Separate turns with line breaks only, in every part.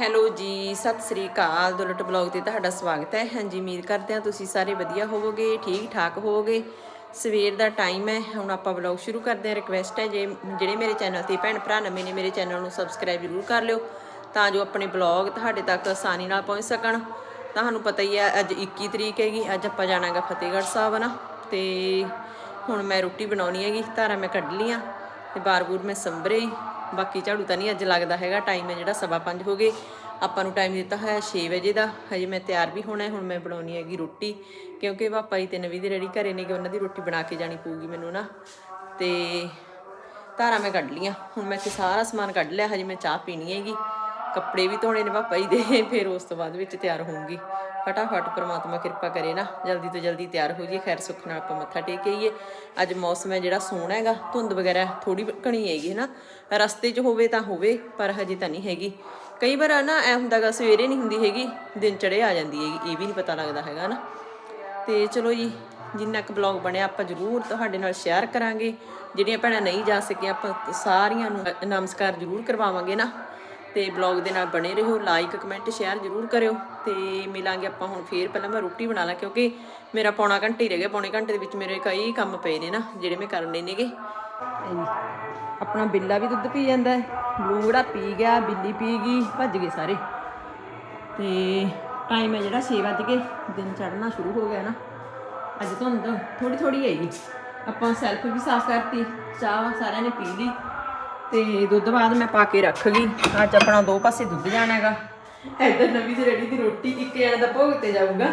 Hello ਜੀ, ਸਤਿ ਸ੍ਰੀ ਅਕਾਲ। Dulat blog ਤੇ ਤੁਹਾਡਾ ਸਵਾਗਤ ਹੈ। ਹਾਂਜੀ, ਉਮੀਦ ਕਰਦੇ ਹਾਂ ਤੁਸੀਂ ਸਾਰੇ ਵਧੀਆ ਹੋਵੋਗੇ ਠੀਕ ਠਾਕ ਹੋਵੋਗੇ। ਸਵੇਰ ਦਾ ਟਾਈਮ ਹੈ, ਹੁਣ ਆਪਾਂ ਬਲੌਗ ਸ਼ੁਰੂ ਕਰਦੇ ਹਾਂ। ਰਿਕਵੈਸਟ ਹੈ, ਜੇ ਜਿਹੜੇ ਮੇਰੇ ਚੈਨਲ ਤੇ ਭੈਣ ਭਰਾ ਨਵੇਂ ਨੇ, ਮੇਰੇ ਚੈਨਲ ਨੂੰ ਸਬਸਕ੍ਰਾਈਬ ਜ਼ਰੂਰ ਕਰ ਲਿਓ, ਤਾਂ ਜੋ ਆਪਣੇ ਬਲੌਗ ਤੁਹਾਡੇ ਤੱਕ ਆਸਾਨੀ ਨਾਲ ਪਹੁੰਚ ਸਕਣ। ਤੁਹਾਨੂੰ ਪਤਾ ਹੀ ਹੈ, ਅੱਜ 21 ਤਰੀਕ ਹੈਗੀ, ਅੱਜ ਆਪਾਂ ਜਾਣਾਗਾ ਫਤਿਹਗੜ੍ਹ ਸਾਹਿਬ ਨਾ ਤੇ ਹੁਣ ਮੈਂ ਰੋਟੀ ਬਣਾਉਣੀ ਹੈਗੀ, ਧਾਰਾ ਮੈਂ ਕੱਢ ਲੀਆਂ ਤੇ ਬਾਰ-ਬੂਰ ਮੈਂ ਸੰਭਰੇ। ਬਾਕੀ ਝਾੜੂ ਤਾਂ ਨਹੀਂ ਅੱਜ ਲੱਗਦਾ ਹੈਗਾ ਟਾਈਮ ਹੈ ਜਿਹੜਾ ਸਵਾ ਪੰਜ ਹੋ ਗਏ। ਆਪਾਂ ਨੂੰ ਟਾਈਮ ਦਿੱਤਾ ਹੋਇਆ 6 ਵਜੇ ਦਾ। ਹਜੇ ਮੈਂ ਤਿਆਰ ਵੀ ਹੋਣਾ ਹੁਣ ਮੈਂ ਬਣਾਉਣੀ ਹੈਗੀ ਰੋਟੀ। ਕਿਉਂਕਿ ਪਾਪਾ ਜੀ ਤੇ ਨਵੀਂ ਦੀ ਰੈਡੀ ਘਰੇ ਨੇਗੇ ਉਹਨਾਂ ਦੀ ਰੋਟੀ ਬਣਾ ਕੇ ਜਾਣੀ ਪਊਗੀ ਮੈਨੂੰ ਨਾ। ਤੇ ਧਾਰਾਂ ਮੈਂ ਕੱਢ ਲੀਆਂ ਹੁਣ ਮੈਂ ਇੱਥੇ ਸਾਰਾ ਸਮਾਨ ਕੱਢ ਲਿਆ, ਹਜੇ ਮੈਂ ਚਾਹ ਪੀਣੀ ਹੈਗੀ। ਕੱਪੜੇ ਵੀ ਧੋਣੇ ਨੇ ਪਾਪਾ ਜੀ ਦੇ, ਫਿਰ ਉਸ ਤੋਂ ਬਾਅਦ ਵਿੱਚ ਤਿਆਰ ਹੋਊਂਗੀ। ਫਟਾਫਟ ਪ੍ਰਮਾਤਮਾ ਕਿਰਪਾ ਕਰੇ ਨਾ, ਜਲਦੀ ਤੋਂ ਜਲਦੀ ਤਿਆਰ ਹੋ ਜਾਈਏ, ਖੈਰ ਸੁੱਖ ਨਾਲ ਆਪਾਂ ਮੱਥਾ ਟੇਕ ਆਈਏ। ਅੱਜ ਮੌਸਮ ਹੈ ਜਿਹੜਾ ਸੋਹਣਾ ਹੈਗਾ, ਧੁੰਦ ਵਗੈਰਾ ਥੋੜੀ ਘਣੀ ਹੈਗੀ ਹੈ ਨਾ, ਰਸਤੇ 'ਚ ਹੋਵੇ ਤਾਂ ਹੋਵੇ, ਪਰ ਹਜੇ ਤਾਂ ਨਹੀਂ ਹੈਗੀ। ਕਈ ਵਾਰ ਨਾ ਐ ਹੁੰਦਾਗਾ ਸਵੇਰੇ ਨਹੀਂ ਹੁੰਦੀ ਹੈਗੀ, ਦਿਨ ਚੜੇ ਆ ਜਾਂਦੀ ਹੈਗੀ, ਇਹ ਵੀ ਨਹੀਂ ਪਤਾ ਲੱਗਦਾ ਹੈਗਾ ਨਾ। ਤੇ ਚਲੋ ਜੀ, ਜਿੰਨਾ ਕੁ ਬਲੌਗ ਬਣਿਆ ਆਪਾਂ ਜ਼ਰੂਰ ਤੁਹਾਡੇ ਨਾਲ ਸ਼ੇਅਰ ਕਰਾਂਗੇ। ਜਿਹੜੀਆਂ ਭੈਣਾਂ ਨਹੀਂ ਜਾ ਸਕੀਆਂ, ਆਪਾਂ ਸਾਰੀਆਂ ਨੂੰ ਨਮਸਕਾਰ ਜ਼ਰੂਰ ਕਰਵਾਵਾਂਗੇ ਨਾ। ਤੇ ਬਲੌਗ ਦੇ ਨਾਲ ਬਣੇ ਰਹੋ। ਲਾਈਕ ਕਮੈਂਟ ਸ਼ੇਅਰ ਜ਼ਰੂਰ ਕਰਿਓ। ਤੇ ਮਿਲਾਂਗੇ ਆਪਾਂ ਹੁਣ ਫੇਰ। ਪਹਿਲਾਂ ਮੈਂ ਰੋਟੀ ਬਣਾ ਲਾਂ ਕਿਉਂਕਿ ਮੇਰਾ ਪੌਣਾ ਘੰਟੇ ਹੀ ਰਹਿ ਗਿਆ। ਪੌਣੇ ਘੰਟੇ ਦੇ ਵਿੱਚ ਮੇਰੇ ਕਈ ਕੰਮ ਪਏ ਨੇ ਨਾ, ਜਿਹੜੇ ਮੈਂ ਕਰਨੇ ਨੇਗੇ। ਆਪਣਾ ਬਿੱਲਾ ਵੀ ਦੁੱਧ ਪੀ ਜਾਂਦਾ ਹੈ। ਬਲੂੜਾ ਪੀ ਗਿਆ, ਬਿੱਲੀ ਪੀ ਗਈ, ਭੱਜ ਗਏ ਸਾਰੇ। ਤੇ ਟਾਈਮ ਹੈ ਜਿਹੜਾ 6 ਵਜੇ ਦਿਨ ਚੜ੍ਹਨਾ ਸ਼ੁਰੂ ਹੋ ਗਿਆ ਨਾ। ਅੱਜ ਧੁੰਦ ਥੋੜੀ ਥੋੜੀ ਹੈਗੀ। ਆਪਾਂ ਸੈਲਫ ਵੀ ਸਾਫ਼ ਕਰਤੀ। ਚਾਹ ਸਾਰਿਆਂ ਨੇ ਪੀ ਲਈ। ਤੇ ਦੁੱਧ ਬਾਅਦ ਮੈਂ ਪਾ ਕੇ ਰੱਖ ਗਈ। ਅੱਜ ਆਪਣਾ ਦੋ ਪਾਸੇ ਦੁੱਧ ਜਾਣਾ ਹੈਗਾ। ਇੱਧਰ ਨਵੀਂ ਦੀ ਰੈਡੀ ਦੀ ਰੋਟੀ ਇੱਕ ਜਣੇ ਦਾ ਭੋਗ ਤੇ ਜਾਊਗਾ।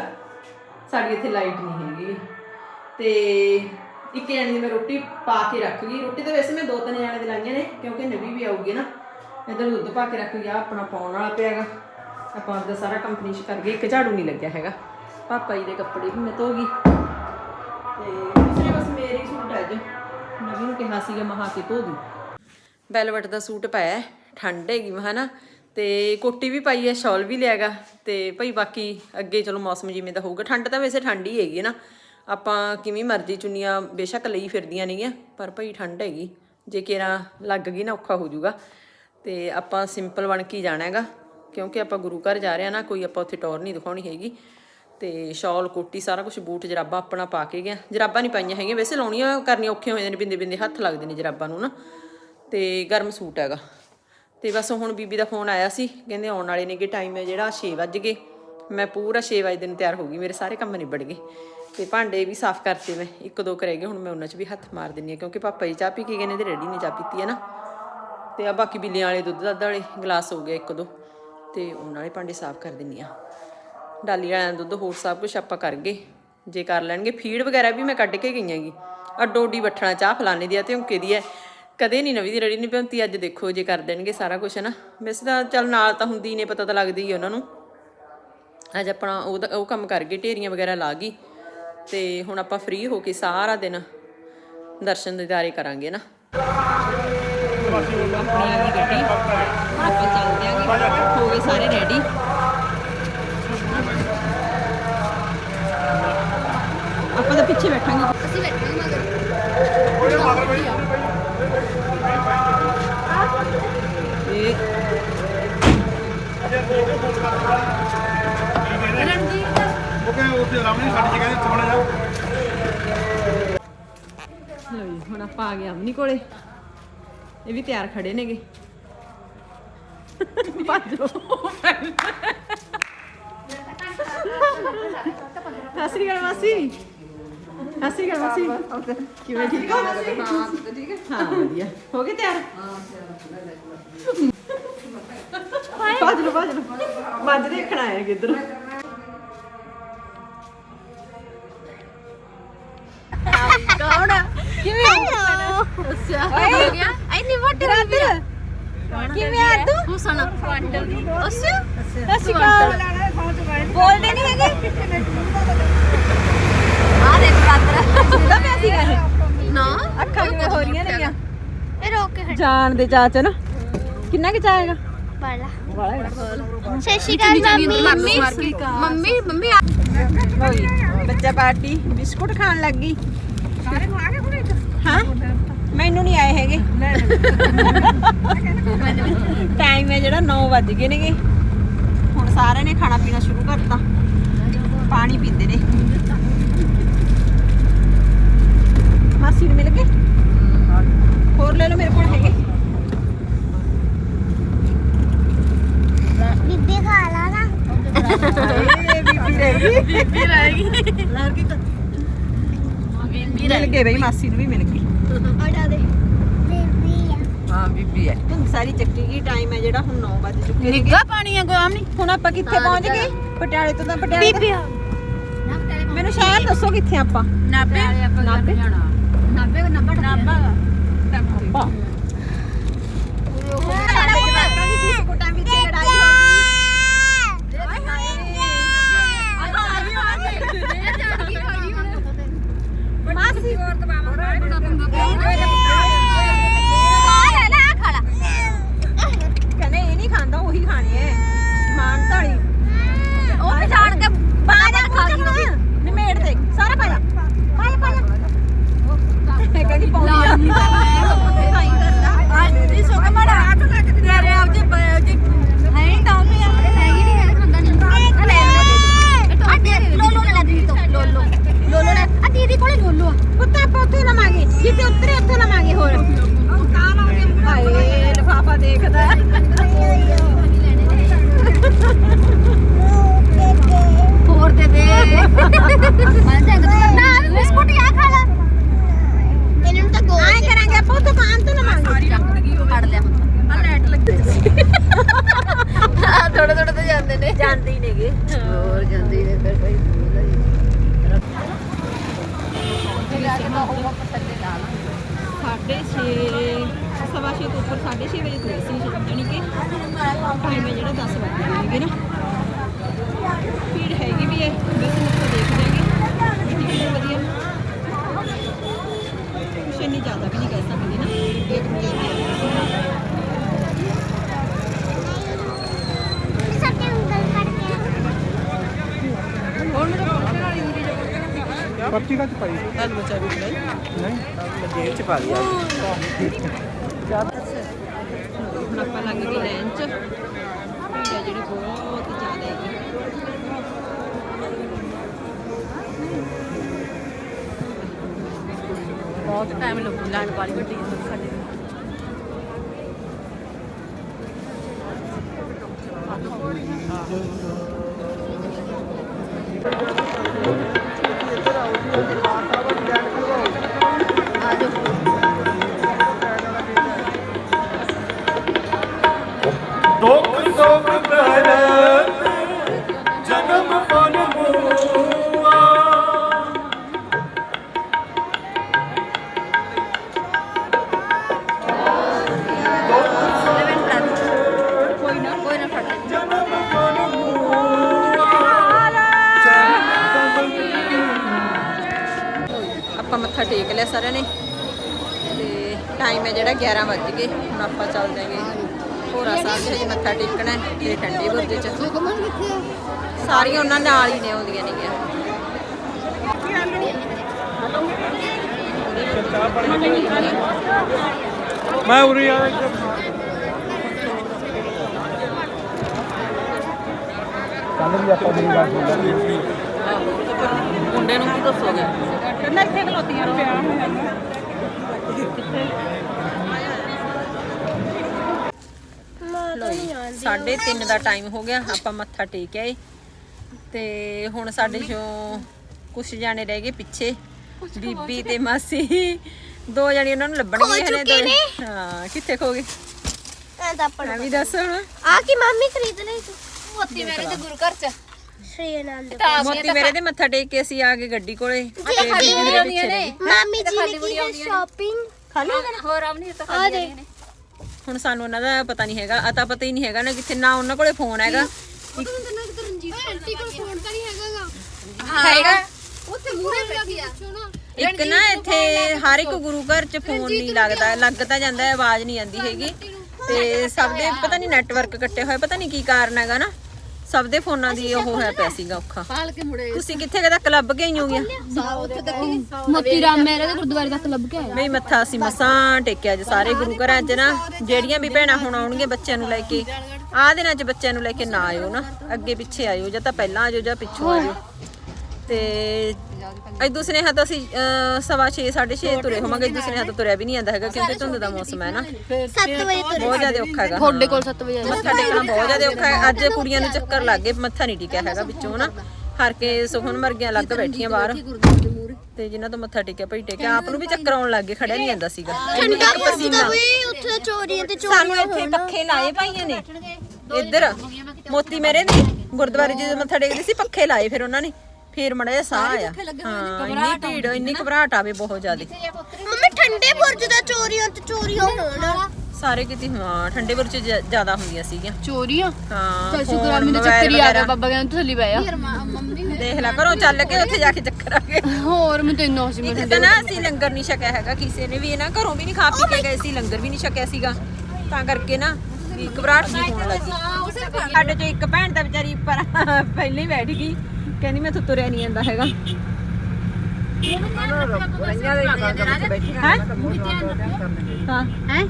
ਸਾਡੀ ਇੱਥੇ ਲਾਈਟ ਨਹੀਂ ਹੈਗੀ। ਤੇ ਇੱਕ ਜਣੇ ਦੀ ਮੈਂ ਰੋਟੀ ਪਾ ਕੇ ਰੱਖ ਗਈ। ਰੋਟੀ ਤਾਂ ਵੈਸੇ ਮੈਂ ਦੋ ਤਿੰਨ ਜਣੇ ਦੀ ਲਾਈਆਂ ਨੇ, ਕਿਉਂਕਿ ਨਵੀਂ ਵੀ ਆਊਗੀ ਨਾ। ਇੱਧਰ ਦੁੱਧ ਪਾ ਕੇ ਰੱਖ ਗਿਆ ਆਪਣਾ ਪਾਉਣ ਵਾਲਾ ਪਿਆ ਹੈਗਾ। ਆਪਾਂ ਆਪਦਾ ਸਾਰਾ ਕੰਮ ਫਿਨਿਸ਼ ਕਰ ਗਏ ਇੱਕ ਝਾੜੂ ਨਹੀਂ ਲੱਗਿਆ ਹੈਗਾ। ਪਾਪਾ ਜੀ ਦੇ ਕੱਪੜੇ ਵੀ ਮੈਂ ਧੋ ਗਈ। ਤੇ ਦੂਸਰੇ ਬਸ ਮੇਰੇ ਸੂਟ ਹੈ ਅੱਜ ਨਵੀਂ ਨੂੰ ਕਿਹਾ ਸੀਗਾ ਮਹਾ ਕੇ ਧੋ ਦੂ। ਵੈਲਵਟ ਦਾ ਸੂਟ ਪਾਇਆ ਠੰਡ ਹੈਗੀ ਮੈਂ ਹਨਾ? ਤੇ ਕੋਟੀ ਵੀ ਪਾਈ ਹੈ, ਸ਼ਾਲ ਵੀ ਲਿਆਗਾ ਤੇ ਭਾਈ ਬਾਕੀ ਅੱਗੇ ਚਲੋ ਮੌਸਮ ਜਿਵੇਂ ਦਾ ਹੋਊਗਾ, ਠੰਡ ਤਾਂ ਵੈਸੇ ਠੰਡ ਹੀ ਹੈਗੀ ਹੈ ਨਾ? ਆਪਾਂ ਕਿਵੇਂ ਮਰਜ਼ੀ ਚੁੰਨੀਆਂ ਬੇਸ਼ੱਕ ਲਈ ਫਿਰਦੀਆਂ ਨੇਗੀਆਂ, ਪਰ ਭਾਈ ਠੰਡ ਹੈਗੀ, ਜੇ ਕੇਰਾ ਲੱਗ ਗਈ ਨਾ ਔਖਾ ਹੋ ਜਾਊਗਾ। ਤੇ ਆਪਾਂ ਸਿੰਪਲ ਬਣ ਕੇ ਜਾਣਾ ਹੈਗਾ, ਕਿਉਂਕਿ ਆਪਾਂ ਗੁਰੂ ਘਰ ਜਾ ਰਹੇ ਆ ਨਾ, ਕੋਈ ਆਪਾਂ ਉੱਥੇ ਟੌਰ ਨਹੀਂ ਦਿਖਾਉਣੀ ਹੈਗੀ। ਤੇ ਸ਼ਾਲ, ਕੋਟੀ, ਸਾਰਾ ਕੁਝ ਬੂਟ, ਜਰਾਬਾਂ ਆਪਣਾ ਪਾ ਕੇ ਗਿਆ। ਜਰਾਬਾਂ ਨਹੀਂ ਪਾਈਆਂ ਹੈਗੀਆਂ, ਵੈਸੇ ਲਾਉਣੀਆਂ ਕਰਨੀਆਂ ਔਖੀਆਂ ਹੋ ਜਾਂਦੀਆਂ ਨੇ ਬਿੰਦੇ ਬਿੰਦੇ ਹੱਥ ਲੱਗਦੇ ਨੇ ਜਰਾਬਾਂ ਨੂੰ ਨਾ। ਤੇ ਗਰਮ ਸੂਟ ਹੈਗਾ। ਤੇ ਬਸ ਹੁਣ ਬੀਬੀ ਦਾ ਫੋਨ ਆਇਆ ਸੀ, ਕਹਿੰਦੇ ਆਉਣ ਵਾਲੇ ਨੇਗੇ ਟਾਈਮ ਹੈ ਜਿਹੜਾ 6 ਵਜ ਗਏ। ਮੈਂ ਪੂਰਾ 6 ਵਜੇ ਦਿਨ ਤਿਆਰ ਹੋ ਗਈ, ਮੇਰੇ ਸਾਰੇ ਕੰਮ ਨਿਬੜ ਗਏ। ਤੇ ਭਾਂਡੇ ਵੀ ਸਾਫ਼ ਕਰਤੇ ਮੈਂ, ਇੱਕ ਦੋ ਕਰ ਗਏ, ਹੁਣ ਮੈਂ ਉਹਨਾਂ 'ਚ ਵੀ ਹੱਥ ਮਾਰ ਦਿੰਨੀ ਆ ਕਿਉਂਕਿ ਪਾਪਾ ਜੀ ਚਾਹ ਪੀ ਕੇ ਗਏ ਨੇ ਤੇ ਰੈਡੀ ਨੇ, ਚਾਹ ਪੀਤੀ ਹੈ ਨਾ। ਤੇ ਆ ਬਾਕੀ ਬਿੱਲੀਆਂ ਵਾਲੇ ਦੁੱਧ ਦੱਧ ਵਾਲੇ ਗਲਾਸ ਹੋ ਗਿਆ ਇੱਕ ਦੋ, ਤੇ ਉਹਨਾਂ ਵਾਲੇ ਭਾਂਡੇ ਸਾਫ਼ ਕਰ ਦਿੰਨੀ ਆ ਡਾਲੀ ਵਾਲਿਆਂ ਦਾ ਦੁੱਧ ਹੋਰ ਸਭ ਕੁਝ ਆਪਾਂ ਕਰ ਗਏ, ਜੇ ਕਰ ਲੈਣਗੇ, ਫੀਡ ਵਗੈਰਾ ਵੀ ਮੈਂ ਕੱਢ ਕੇ ਗਈ ਗਈਆਂਗੀ ਅੱਡੋ ਅੱਡੀ ਬੱਠਣਾ ਚਾਹ ਫਲਾਣੇ ਦੀ ਆ ਤੇ ਉਂਕੇ ਦੀ ਹੈ। ਕਦੇ ਨਹੀਂ ਨਵੀਂ ਦੀ ਰੜੀ ਨਹੀਂ ਪਿਉਂਤੀ ਅੱਜ ਦੇਖੋ ਜੇ ਕਰ ਦੇਣਗੇ ਸਾਰਾ ਕੁਝ ਨਾ ਵੈਸੇ ਤਾਂ ਚੱਲ ਨਾਲ ਤਾਂ ਹੁੰਦੀ ਨੇ ਪਤਾ ਤਾਂ ਲੱਗਦੀ ਹੀ ਉਹਨਾਂ ਨੂੰ। ਅੱਜ ਆਪਣਾ ਉਹ ਉਹ ਕੰਮ ਕਰ ਗਏ ਢੇਰੀਆਂ ਵਗੈਰਾ ਲਾ ਗਈ। ਤੇ ਹੁਣ ਆਪਾਂ ਫ੍ਰੀ ਹੋ ਕੇ ਸਾਰਾ ਦਿਨ ਦਰਸ਼ਨ ਦਿਦਾਰੇ ਕਰਾਂਗੇ ਨਾ ਆਪਾਂ ਚੱਲਦੇ ਆਂਗੇ। ਹੋ ਗਏ ਸਾਰੇ ਰੈਡੀ ਆਪਾਂ ਤਾਂ ਪਿੱਛੇ ਬੈਠਾਂਗੇ।
ਅਸੀਂ ਬੈਠਾਂਗੇ ਮਗਰ
ਇਹ
ਰਣਜੀਤ
ਉਹ ਕਹਿੰਦੇ ਉੱਥੇ ਆਰਾਮ ਨਹੀਂ ਛੱਡ ਕੇ ਕਹਿੰਦੇ ਥੋੜਾ ਜਾ
ਲਓ ਜੀ, ਹੁਣ ਆਪਾਂ ਆ ਗਏ ਅਮਨੀ ਕੋਲੇ। ਇਹ ਵੀ ਤਿਆਰ ਖੜੇ ਨੇਗੇ। ਭੱਜ ਲਓ। ਸਤਿ ਸ਼੍ਰੀ ਅਕਾਲ ਮਾਸੀ। ਸਤਿ ਸ਼੍ਰੀ ਅਕਾਲ ਮਾਸੀ। ਕਿਵੇਂ ਠੀਕ ਹੋ? ਹਾਂ, ਵਧੀਆ। ਹੋ ਗਏ ਤਿਆਰ? ਭੱਜ ਲਓ ਭੱਜ ਲਓ ਭੱਜ ਦੇਖਣਾ ਹੈ ਕਿੱਧਰ
ਕੌਣ ਕਿਵੇਂ ਅੱਛਾ ਹੋ ਗਿਆ? ਐਨੀ ਵੱਡੀ ਰਾਤ ਕਿਵੇਂ ਆ ਤੂੰ? ਹੁਸਨ ਅੱਛਾ ਅੱਛਾ ਬੋਲਦੇ ਨਹੀਂ ਹੈਗੇ? ਆ ਦੇਖ ਰਾਤ ਸੁਣਦਾ ਪਿਆ ਸੀਗਾ ਇਹ ਨਾ
ਅੱਖਾਂ ਕਿਵੇਂ ਹੋ ਰਹੀਆਂ ਨੇਗੀਆਂ
ਇਹ ਰੋਕ ਕੇ ਹਟ
ਜਾਣ ਦੇ ਚਾਚ ਨਾ। ਕਿੰਨਾ ਕਿ ਚਾਹੇਗਾ
ਬਾਲਾ। Sat Sri Akal mummy. Mummy mummy mummy ਆ
ਲਓ ਜੀ ਬੱਚਾ ਪਾਰਟੀ ਬਿਸਕੁਟ ਖਾਣ ਲੱਗ ਗਈ। ਸਾਰੇ ਖਾ ਕੇ ਹੁਣੇ ਹਾਂ? ਮੈਨੂੰ ਨਹੀਂ ਆਏ ਹੈਗੇ। ਟਾਈਮ ਹੈ ਜਿਹੜਾ 9 ਵੱਜ ਗਏ ਨੇਗੇ। ਸਾਰਿਆਂ ਨੇ ਖਾਣਾ ਪੀਣਾ ਸ਼ੁਰੂ ਕਰਤਾ। ਪਾਣੀ ਪੀਂਦੇ ਨੇ। ਮਾਸੀ ਨੂੰ ਮਿਲ ਕੇ? ਹੋਰ ਲੈ ਲਓ ਮੇਰੇ ਕੋਲ ਹੈਗੇ
ਬੀਬੀ ਖਾ ਲਾ ਨਾ
ਏ ਬੀਬੀ ਰਹਿ ਗਈ ਬੀਬੀ ਰਹਿ ਗਈ ਬੀਬੀ ਮਿਲ ਗਏ ਬਈ ਮਾਸੀ ਨੂੰ ਵੀ ਮਿਲ ਗਈ
ਅੜਾ ਦੇ ਬੀਬੀ ਆ
ਹਾਂ ਬੀਬੀ ਹੈ। ਧੁੰਦ ਸਾਰੀ ਚੱਕੀ ਗਈ ਟਾਈਮ ਹੈ ਜਿਹੜਾ ਹੁਣ 9 ਵਜੇ ਚੁੱਕੇ
ਨਿੱਗਾ ਪਾਣੀ ਆ ਗੋਆਮ ਨਹੀਂ
ਹੁਣ ਆਪਾਂ ਕਿੱਥੇ ਪਹੁੰਚ ਗਏ? ਪਟਿਆਲੇ ਤੋਂ ਤਾਂ ਪਟਿਆਲੇ
ਬੀਬੀ ਆ।
ਮੈਨੂੰ ਸ਼ਹਿਰ ਦੱਸੋ ਕਿੱਥੇ ਆਪਾਂ?
ਨਾਬੇ
ਨਾਭੇ?
ਨਾਬੇ ਨੰਬਰ ਨਾਬਾ
ਆਪਾਂ
Так,
ਪਰਚੀ ਕਾ ਚ ਪਾਈ?
ਤੁਹਾਨੂੰ ਬਚਾ ਵੀ ਨਹੀਂ।
ਨਹੀਂ
ਜੇਬ ਚ ਪਾ ਲਿਆ ਹੁਣ ਆਪਾਂ ਲੱਗ ਗਏ ਲਾਈਨ ਚ। ਭੀੜ ਹੈ ਜਿਹੜੀ ਬਹੁਤ ਜ਼ਿਆਦਾ ਹੈਗੀ।
ਬਹੁਤ ਟਾਈਮ ਲੱਗੂ ਲਾਈਨ ਵਾਲੀ ਵੱਡੀ ਹੈ ਸਾਡੇ।
ਦੁੱਖ
ਤੇ ਠੰਡੇ ਬੁਰਜ ਚ
ਸੁਗਮਨ ਕਿੱਥੇ ਆ?
ਸਾਰੀਆਂ ਉਹਨਾਂ ਨਾਲ ਹੀ ਨੇ ਆਉਂਦੀਆਂ ਨੇਗੀਆਂ
ਮੈਂ ਉਰੇ ਆ ਕੱਲ ਵੀ ਆਪਾਂ ਮੇਰੀ ਗੱਲ ਸੁਣਦਾ
ਮੁੰਡੇ ਨੂੰ ਕੀ ਦੱਸੋਗੇ?
ਕਹਿੰਦਾ ਇੱਥੇ ਖਲੋਤੀਆਂ ਰੁਪਿਆ।
ਲਓ ਜੀ, ਸਾਢੇ 3 ਦਾ ਟਾਈਮ ਹੋ ਗਿਆ ਆਪਾਂ ਮੱਥਾ ਟੇਕ ਆਏ। ਤੇ ਹੁਣ ਸਾਡੇ ਚੋਂ ਕੁਝ ਜਾਣੇ ਰਹਿ ਗਏ ਪਿੱਛੇ। ਬੀਬੀ ਤੇ ਮਾਸੀ ਦੋ ਜਣੇ ਉਹਨਾਂ ਨੂੰ ਲੱਭਣਗੇ ਹਲੇ
ਚੁੱਕੇ ਨੇ।
ਹਾਂ ਕਿੱਥੇ ਖੋ ਗਏ?
ਐ ਤਾਂ ਆਪਾਂ
ਮੈਂ ਵੀ ਦੱਸ ਹੁਣ।
ਆ ਕੀ ਮੰਮੀ ਖਰੀਦ ਲਈ ਤੂੰ?
ਮੋਤੀ ਮੇਰੇ ਦੇ ਗੁਰੂ ਘਰ ਚ।
ਸ਼੍ਰੀ ਆਨੰਦ
ਮੋਤੀ ਮੇਰੇ ਦੇ ਮੱਥਾ ਟੇਕ ਕੇ ਅਸੀਂ ਆ ਗਏ ਗੱਡੀ ਕੋਲੇ। ਤੇ
ਖਾਲੀ
ਬੀਬੀ ਮੇਰੇ
ਆਉਂਦੀਆਂ
ਪਿੱਛੇ
ਨੇ।
ਰਹਿ ਗਈ।
ਮਾਮੀ ਜੀ ਨੇ ਕੀ ਸ਼ਾਪਿੰਗ
ਹੋਰ ਆਵਨੀ ਤਾਂ
ਆ ਦੇ
ਹੁਣ ਸਾਨੂੰ ਉਹਨਾਂ ਦਾ ਪਤਾ ਨਹੀਂ ਹੈਗਾ ਅਤਾ ਪਤਾ ਹੀ ਨਹੀਂ ਹੈਗਾ ਨਾ ਕਿੱਥੇ ਨਾ ਉਹਨਾਂ ਕੋਲੇ ਫੋਨ ਹੈਗਾ।
ਰਣਜੀਤ ਆਂਟੀ ਕੋਲ ਫੋਨ ਤਾਂ ਨਹੀਂ ਹੈਗਾਗਾ।
ਹੈਗਾ?
ਉੱਥੇ ਮੂਹਰੇ ਬੈਠੀ ਆ ਸੁਣੋ
ਇੱਕ ਨਾ ਇੱਥੇ ਹਰ ਇੱਕ ਗੁਰੂ ਘਰ 'ਚ ਫੋਨ ਨਹੀਂ ਲੱਗਦਾ ਲੱਗ ਤਾਂ ਜਾਂਦਾ ਹੈ ਆਵਾਜ਼ ਨਹੀਂ ਆਉਂਦੀ ਹੈਗੀ। ਤੇ ਸਭ ਦੇ ਪਤਾ ਨਹੀਂ ਨੈਟਵਰਕ ਕੱਟੇ ਹੋਏ ਪਤਾ ਨਹੀਂ ਕੀ ਕਾਰਨ ਹੈਗਾ ਨਾ। ਸਭ ਦੇ ਫੋਨਾਂ ਦੀ ਉਹ ਹੋਇਆ ਪਿਆ ਸੀਗਾ ਔਖਾ।
ਪਾਲ ਕੇ ਮੁੜੇ।
ਤੁਸੀਂ ਕਿੱਥੇ ਕਦਾ ਕਲੱਬ ਗਈ ਹੋਗੀਆਂ
ਮੋਤੀ ਰਾਮ ਮੇਰੇ ਦੇ ਗੁਰਦੁਆਰੇ ਤੱਕ ਲੱਭ ਕੇ ਆਇਆ
ਬਈ ਮੱਥਾ ਅਸੀਂ ਮਸਾਂ ਟੇਕਿਆ ਅੱਜ। ਸਾਰੇ ਗੁਰੂ ਘਰਾਂ 'ਚ ਨਾ ਜਿਹੜੀਆਂ ਵੀ ਭੈਣਾਂ ਹੁਣ ਆਉਣਗੀਆਂ ਬੱਚਿਆਂ ਨੂੰ ਲੈ ਕੇ ਆਹ ਦਿਨਾਂ 'ਚ ਬੱਚਿਆਂ ਨੂੰ ਲੈ ਕੇ ਨਾ ਆਇਓ ਨਾ। ਅੱਗੇ ਪਿੱਛੇ ਆਇਓ ਜਾਂ ਤਾਂ ਪਹਿਲਾਂ ਆਜੋ ਜਾਂ ਪਿੱਛੋਂ ਆਜੋ ਤੇ ਇੱਕ ਦੂਸਰੇ ਹੱਥ ਅਸੀਂ ਸਵਾ 6 6:30 ਤੁਰੇ ਹੋਵਾਂਗੇ ਇੱਕ ਦੂਸਰੇ ਹੱਥ ਤੁਰਿਆ ਵੀ ਨਹੀਂ ਜਾਂਦਾ ਹੈਗਾ ਕਿਉਂਕਿ ਧੁੰਦ ਦਾ ਮੌਸਮ ਹੈ ਨਾ।
7 ਵਜੇ ਤੋਂ
ਬਹੁਤ ਜ਼ਿਆਦਾ ਔਖਾ ਹੈਗਾ।
ਤੁਹਾਡੇ ਕੋਲ 7 ਵਜੇ
ਮੱਥਾ ਟੇਕਣਾ ਬਹੁਤ ਜ਼ਿਆਦਾ ਔਖਾ ਹੈ। ਅੱਜ ਕੁੜੀਆਂ ਨੂੰ ਚੱਕਰ ਲੱਗ ਗਏ ਮੱਥਾ ਨਹੀਂ ਟਿਕਿਆ ਹੈਗਾ ਵਿੱਚੋਂ ਨਾ। ਹਰ ਕੇ ਸੁਖਨ ਮਰਗੀਆਂ ਲੱਗ ਬੈਠੀਆਂ ਬਾਹਰ। ਤੇ ਜਿਨ੍ਹਾਂ ਤੋਂ ਮੱਥਾ ਟੇਕਿਆ ਭਈ ਟੇਕਿਆ ਆਪ ਨੂੰ ਵੀ ਚੱਕਰ ਆਉਣ ਲੱਗ ਗਏ ਖੜਿਆ ਨਹੀਂ ਜਾਂਦਾ ਸੀਗਾ।
ਠੰਡਾ ਪਸੀਨਾ। ਵੀ ਉੱਥੇ ਚੋਰੀਆਂ ਤੇ
ਸਾਨੂੰ ਇੱਥੇ ਪੱਖੇ ਲਾਏ ਭਾਈਆਂ ਨੇ। ਇੱਧਰ ਮੋਤੀ ਮੇਰੇ ਨੇ। ਗੁਰਦੁਆਰੇ ਜਦੋਂ ਮੱਥਾ ਟੇਕਦੇ ਸੀ ਪੱਖੇ ਲਾਏ ਫਿਰ ਉਹਨਾਂ ਨੇ। ਫਿਰ ਮੜਾ ਜਿਹਾ ਸਾਹ ਆਇਆ। ਹਾਂ ਇੰਨੀ ਭੀੜ ਇੰਨੀ ਘਬਰਾਹਟ ਆਵੇ ਬਹੁਤ ਜ਼ਿਆਦਾ।
ਮੰਮੀ ਠੰਡੇ ਬੁਰਜ ਦਾ ਚੋਰੀਆਂ ਤੇ ਚੋਰੀਆਂ ਹੋਣ
ਸਾਰੇ ਕਿਤੇ ਹਾਂ ਠੰਡੇ ਬੁਰਜ ਜ਼ਿਆਦਾ ਹੁੰਦੀਆਂ ਸੀਗੀਆਂ।
ਚੋਰੀਆਂ?
ਹਾਂ
ਚੱਲ ਸ਼ੁਕਰ ਮੈਨੂੰ ਚੱਕਰ ਹੀ ਆ ਗਿਆ
ਵਗੈਰਾ।
ਬਾਬਾ ਕਹਿੰਦਾ ਥੱਲੇ ਬਹਿ ਜਾ।
ਦੇਖ ਲੈ ਘਰੋਂ ਚੱਲ ਕੇ ਉੱਥੇ ਜਾ ਕੇ ਚੱਕਰ ਆ ਗਏ।
ਹੋਰ ਮੈਂ ਤੈਨੂੰ ਸੀ ਮੈਂ
ਤਾਂ ਨਾ ਅਸੀਂ ਲੰਗਰ ਨਹੀਂ ਛਕਿਆ ਹੈਗਾ ਕਿਸੇ ਨੇ ਵੀ ਇਹ ਨਾ ਘਰੋਂ ਵੀ ਨਹੀਂ ਖਾ ਪੀ ਕੇ ਗਏ ਸੀ ਲੰਗਰ ਵੀ ਨਹੀਂ ਛਕਿਆ ਸੀਗਾ। ਤਾਂ ਕਰਕੇ ਨਾ ਘਬਰਾਹਟ ਜੀ ਹੋਣ ਲੱਗੀ। ਸਾਡੇ ਚੋਂ ਇੱਕ ਭੈਣ ਤਾਂ ਵਿਚਾਰੀ ਪਰ ਪਹਿਲਾਂ ਹੀ ਬੈਠ ਗਈ। ਕਹਿੰਦੀ ਮੈਂ ਤੁਰਿਆ ਨਹੀਂ ਜਾਂਦਾ ਹੈਗਾ। ਹਾਂ
ਹੈ?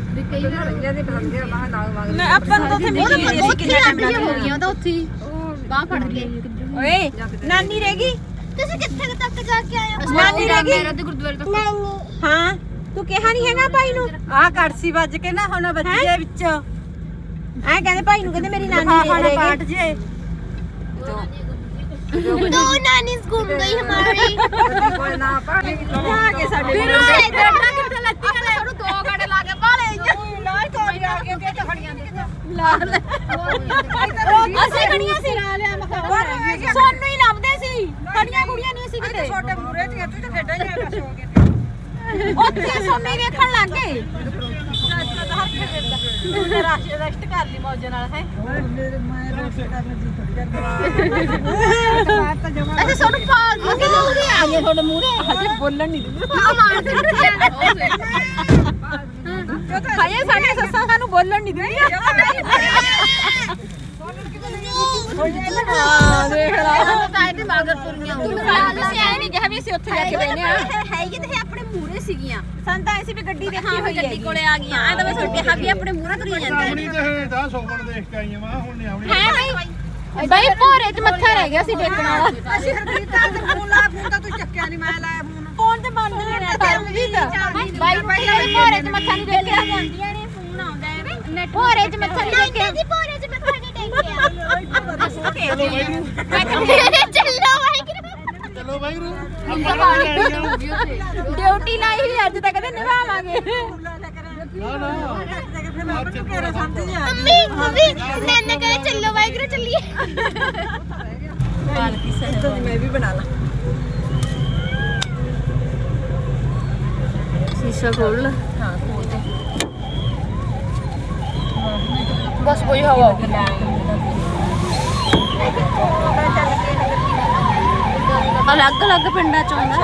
ਮੈਂ ਆਪਾਂ ਨੂੰ ਤਾਂ ਉੱਥੇ ਮਿਲੀ ਨਹੀਂ ਅਸੀਂ ਕਿੰਨਾ ਟਾਈਮ ਲੱਗ
ਹੋ ਗਈਆਂ ਤਾਂ ਉੱਥੇ ਹੀ। ਬਾਹ ਫੜ ਕੇ
ਓਏ ਨਾਨੀ ਰਹਿ ਗਈ?
ਤੁਸੀਂ ਕਿੱਥੇ ਕੁ ਤੱਕ ਜਾ ਕੇ ਆਏ ਹੋ?
ਨਾਨੀ ਰਹਿ ਗਈ?
ਮੇਰਾ ਤੇ ਗੁਰਦੁਆਰੇ ਤੋਂ
ਹਾਂ ਤੂੰ ਕਿਹਾ ਨਹੀਂ ਹੈਗਾ ਭਾਈ ਨੂੰ?
ਆ ਕੜਸੀ ਵੱਜ ਕੇ ਨਾ ਹੁਣ ਬੱਚੇ ਦੇ ਵਿੱਚ।
ਐ ਕਹਿੰਦੇ ਭਾਈ ਨੂੰ ਕਹਿੰਦੇ ਮੇਰੀ ਨਾਨੀ ਰਹਿ
ਪਾਟ
ਗਈ
ਜੇ।
दो नानीज घूम गई हमारी
ਕੋਈ ਨਾ ਪਾਟ
ਆ ਕੇ ਸਾਡੇ
फिर
ਕੋਲ
उसे इधर ना कितने लगती है ਸਾਨੂੰ ਦੋ ਘੰਟੇ ਲਾ ਕੇ ਬਾਲੇ
ਅਸੀਂ ਖੜੀਆਂ ਸੀ ਸੋਨੂੰ ਹੀ ਲੱਭਦੇ ਸੀ ਖੜੀਆਂ ਕੁੜੀਆਂ ਨਹੀਂ ਸੀ ਕਿਤੇ
ਛੋਟੇ ਮੂਰੇ ਚ ਤੂੰ ਤਾਂ ਖੇਡਾਂ ਹੀ ਆ ਹੋ ਗਿਆ
ਉੱਥੇ ਸੋਨੂੰ ਹੀ ਵੇਖਣ ਲੱਗ ਗਏ
ਰੈਸਟ ਕਰ ਲਈ ਮੌਜ ਨਾਲ ਹੈ?
ਅੱਛਾ ਸਾਨੂੰ ਪਾਲ ਦੋ ਕਿ ਮੂਰੇ ਆ। ਗਏ ਤੁਹਾਡੇ ਮੂਰੇ
ਹਜੇ ਬੋਲਣ ਨਹੀਂ ਦਿੰਦੇ।
ਹਾਂ ਮਾਰ ਦਿੱਤੀ
ਹਾਏ ਸਾਡੇ ਸੱਸਾਂ ਸਾਨੂੰ ਬੋਲਣ ਨਹੀਂ ਦਿੰਦੀਆਂ ਹਾਂ ਦੇਖ ਲਾ।
ਤਾਂ ਇਹਦੇ ਮਗਰ ਤੁਰੀਆਂ
ਅਸੀਂ ਐ ਨਹੀਂ ਕਿਹਾ ਵੀ ਅਸੀਂ ਉੱਥੇ ਜਾ ਕੇ ਬੈਨੇ ਆ
ਹੈਗੀ ਤੇ ਆਪਣੇ ਮੂਰੇ ਸੀਗੀਆਂ।
ਸੰਤਾ ਐਸੀ ਵੀ ਗੱਡੀ ਦੇਖੀ
ਹਾਂ ਗੱਡੀ ਕੋਲੇ ਆ ਗਈਆਂ। ਆ ਤਾਂ ਮੈਂ ਤੁਹਾਨੂੰ ਕਿਹਾ ਵੀ ਆਪਣੇ ਮੂਰੇ ਤੁਰੀਆਂ ਜਾਂਦੀਆਂ
ਆਪਣੀ ਤੇ ਹੇਠਾਂ ਸੋਪਣ ਦੇਖ ਕੇ ਆਈਆਂ ਮੈਂ ਹੁਣ ਨਹੀਂ ਆਉਣੀ
ਹੈ ਬਈ। ਬਈ ਭੋਰੇ 'ਚ ਮੱਥਾ ਰਹਿ ਗਿਆ ਸੀ ਟੇਕਣ ਵਾਲਾ।
ਅਸੀਂ ਹਰਦੀਪ ਦਾ ਤੇ ਫੋਨ ਲਾਇਆ ਫੋਨ ਤਾਂ ਤੂੰ ਚੱਕਿਆ ਨਹੀਂ ਮੈਂ ਲਾਇਆ ਫੋਨ।
ਫੋਨ ਤੇ ਬੰਦ ਨਹੀਂ ਰਿਹਾ ਕਰਮਜੀਤ ਬਾਈ ਪਹਿਲਾਂ ਵੀ ਭੋਰੇ 'ਚ ਮੱਥਾ ਨਹੀਂ ਟੇਕਿਆ।
ਜਾਂਦੀਆਂ ਨੇ ਫੋਨ ਆਉਂਦਾ ਹੈ। ਨੈਟ
ਭੋਰੇ 'ਚ ਮੱਥਾ ਨਹੀਂ ਟੇਕਿਆ।
ਦੀ ਭੋਰੇ 'ਚ ਮੱਥਾ ਨਹੀਂ ਟੇਕਿਆ ਚੱਲੋ ਵਾਹਿਗੁਰੂ
ਚਲੋ ਬਾਈ ਰੂ
ਡਿਊਟੀ ਲਾਈ ਹੋਈ ਅੱਜ ਤੱਕ ਤੇ ਨਿਭਾਵਾਂਗੇ
ਨਾ ਨਾ ਆਪ ਚੱਕੋ
ਮੰਮੀ ਮੰਮੀ ਨਾਨਾ ਕਹੇ ਚੱਲੋ ਵਾਹਿਗੁਰੂ ਚੱਲੀਏ
ਮੈਂ ਵੀ ਬਣਾ ਲਾ।
ਸ਼ੀਸ਼ਾ ਖੋਲ
ਹਾਂ ਖੋਲ ਦੇ।
ਬਸ ਕੋਈ ਹਵਾ ਆਉਗੀ
ਅਲੱਗ ਅਲੱਗ ਪਿੰਡਾਂ ਚ ਆਉਂਦਾ